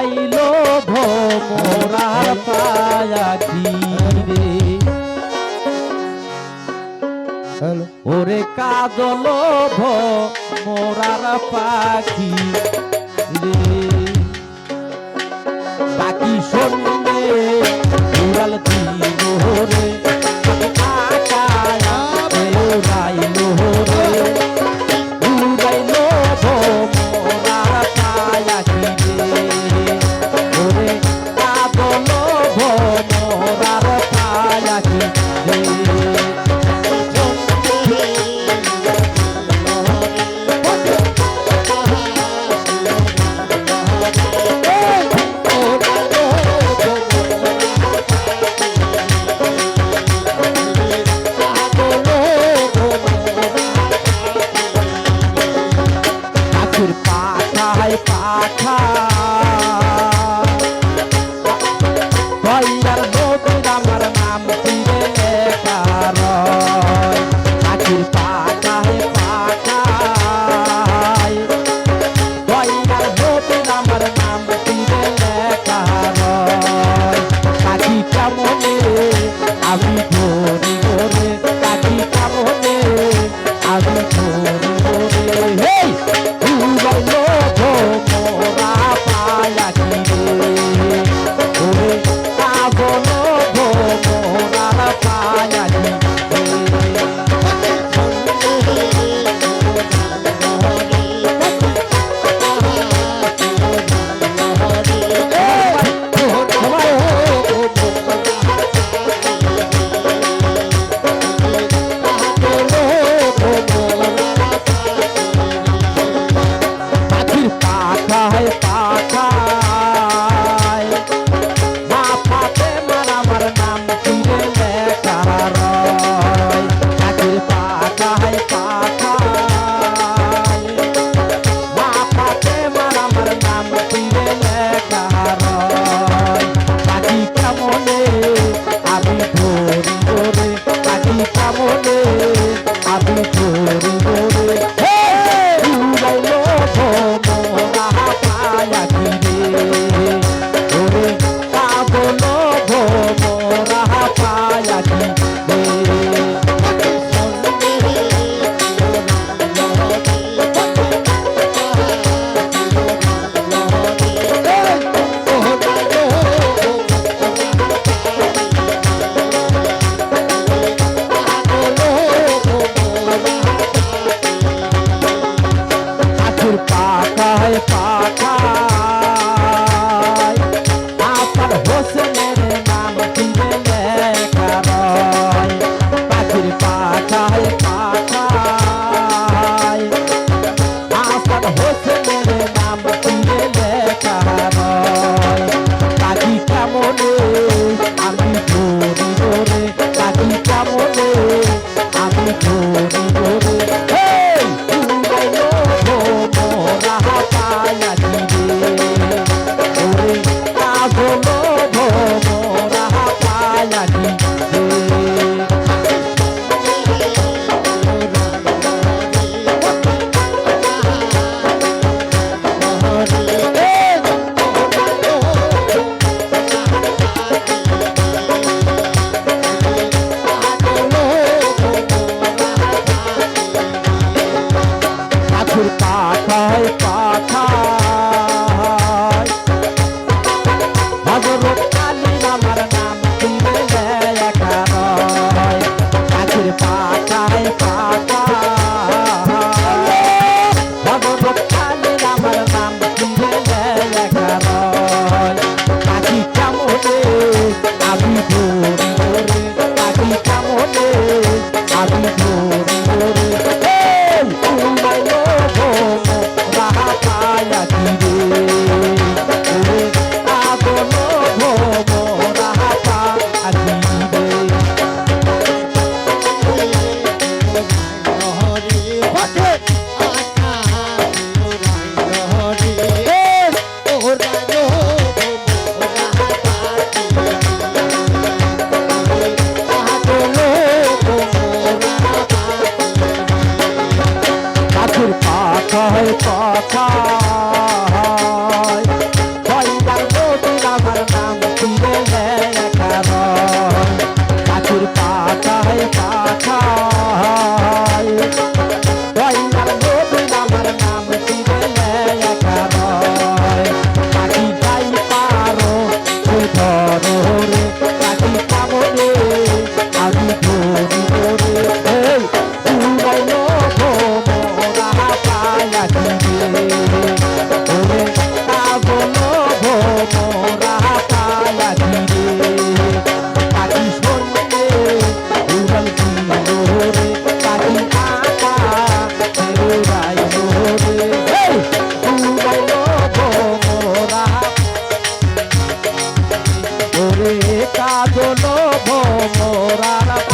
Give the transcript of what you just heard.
Pile ভোমরার পায়া ঘিরে ওরে কাজল ভোমরার পাখি রে বাকি সন্ধ্যে উড়াল দিন শ্বশুর পাঠায় পাঠা ভাইয়ার নতুন আমার নাম ফিরে কারণ শ্বশুর পাঠায় পাঠায়। ভাইয়ার নতুন আমার নাম ফিরে কারণ কেমন আমি I'm not. কাঁদল ভোমরারা